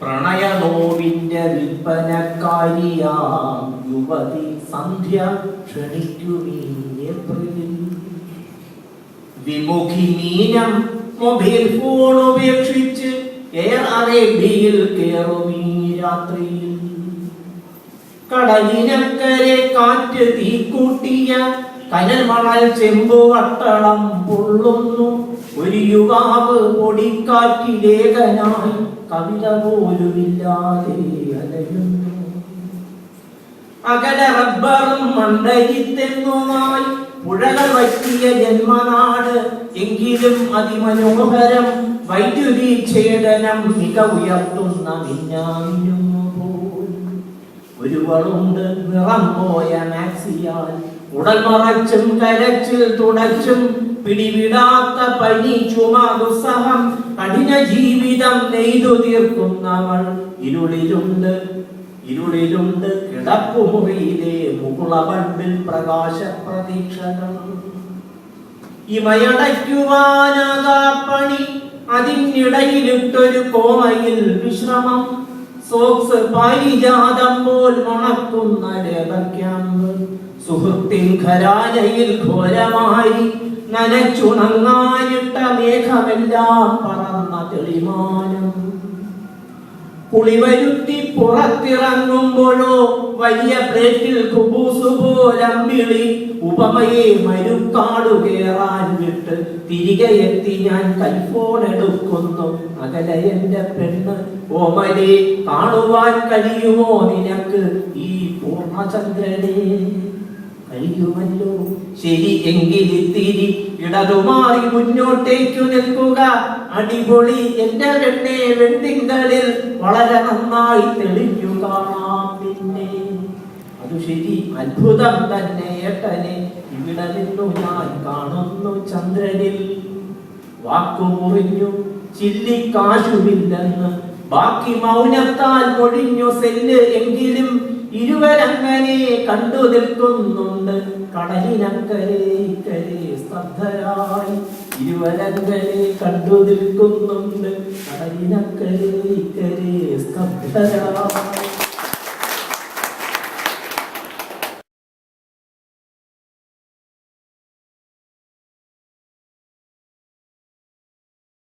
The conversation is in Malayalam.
പ്രണയനോവിന്റെ വിൽപ്പനക്കാരിയാം യുവതി സന്ധ്യ ക്ഷണിക്കുമീ ഏപ്രിലിൽ. വിമുഖി മീനം മൊബൈൽ ഫോൺ ഉപേക്ഷിച്ച് എയർ അറേബ്യയിൽ കയറുമീ രാത്രിയിൽ. കടലിനക്കരെ കാറ്റ് തീക്കൂട്ടിയ കനൽ ചെമ്പു വട്ടളം പൊള്ളുന്നു. ഒരു യുവാവ് പൊടിക്കാറ്റിലേഖനായി കവിത പോലുമില്ലാതെ അകല റബ്ബറും മണ്ടയിത്തെങ്ങുമായി പുഴകൾ വറ്റിയ ജന്മനാട് എങ്കിലും അതിമനോഹരം വൈദ്യുതി ഛേദനം മിക ഉയർത്തുന്ന മിന്നാമിനുന്നു പോൽ ഒരുവളുണ്ട് നിറം പോയ മാക്സിയാൽ. ഉടൽ മറച്ചും കരച്ചിൽ തുടച്ചും പിടിവിടാത്ത പനി ചുമ ദുസ്സഹം കഠിന ജീവിതം നെയ്തു തീർക്കും നമ്മൾ ഇരുളിലുണ്ട് ഇരുളിലുണ്ട് കിടപ്പുമുറിയിലെ മുകുളബൾബിൽ പ്രകാശ പ്രതീക്ഷകൾ ഇമയടയ്ക്കുവാനാകാപ്പണി അതിനിടയിലിട്ടൊരു കോമയിൽ വിശ്രമം. സോക്സ് ഘോരമായി നനച്ചുണങ്ങാനിട്ട മേഘമെല്ലാം പറന്ന തെളിമാനം. കുളിവരുത്തി പുറത്തിറങ്ങുമ്പോഴോ വലിയ പ്ലേറ്റിൽ കുബൂസ് പോലമ്പിളി ഉപമയെ മരുക്കാടു കേറാൻ വിട്ട് തിരികെ എത്തി ഞാൻ കൈഫോൺ എടുക്കുന്നു അകലെ എന്റെ പെണ്ണ് ഓമനെ കാണുവാൻ കഴിയുമോ നിനക്ക് ഈ പൂർണചന്ദ്രനെ? കഴിയുമല്ലോ. ശരി എങ്കിൽ തിരി ഇടതുമാറി മുന്നോട്ടേക്കു നിൽക്കുക. അടിപൊളി എന്റെ പെണ്ണെ വെണ്ടിങ്കളിൽ വളരെ നന്നായി തെളിഞ്ഞു കാണാം. പിന്നെ അത് ശരി. അത്ഭുതം തന്നെ ഏട്ടനെ ഇവിടെ നിന്നു ഞാൻ കാണുന്നു ചന്ദ്രനിൽ. വാക്കു മുറിഞ്ഞു ചില്ലിക്കാശുമില്ലെന്ന് ബാക്കി മൗനത്താൽ മൊഴിഞ്ഞു സെല്ല് എങ്കിലും ഇരുവരങ്ങനെ കണ്ടു നിൽക്കുന്നുണ്ട്. കടലിനക്കരെ ഇക്കരെ സ്തബ്ധരായി ഇരുവരങ്ങനെ കണ്ടു നിൽക്കുന്നുണ്ട്. കടലിനക്കരെ ഇക്കരെ സ്തബ്ധരായി.